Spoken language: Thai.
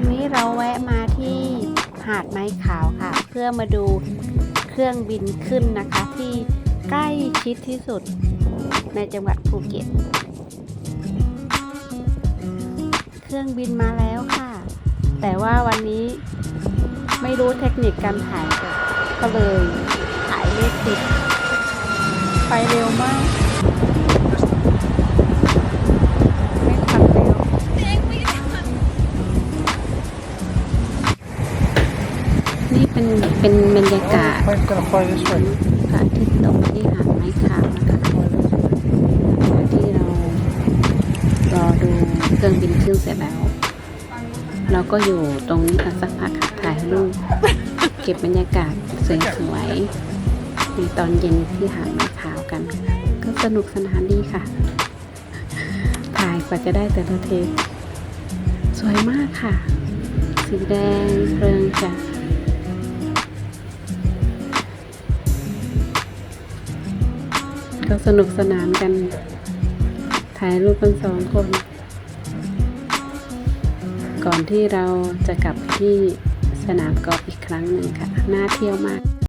วันนี้เราแวะมาที่หาดไม้ขาวค่ะ เพื่อมาดูเครื่องบินขึ้นนะคะ ที่ใกล้ชิดที่สุดในจังหวัดภูเก็ต เครื่องบินมาแล้วค่ะ แต่ว่าวันนี้ไม่รู้เทคนิคการถ่ายก็เลยถ่ายไม่ติดไปเร็วมาก เป็นเป็นบรรยากาศพระอาทิตย์ตกที่หาดไม้ขาวนะคะที่เรารอดูเครื่องบินขึ้นเสร็จแล้ว เราก็อยู่ตรงนี้กันสักพักค่ะถ่ายรูปเก็บบรรยากาศสวยๆในตอนเย็นที่หาดไม้ขาวกัน ก็สนุกสนานดีค่ะ ถ่ายกว่าจะได้แต่ละเทคสวยมากค่ะ สีแดงเพลิงจ้ะ ก็สนุกสนานกัน ถ่ายรูปกันสองคน ก่อนที่เราจะกลับที่สนามกอล์ฟอีกครั้งหนึ่งค่ะ น่าเที่ยวมาก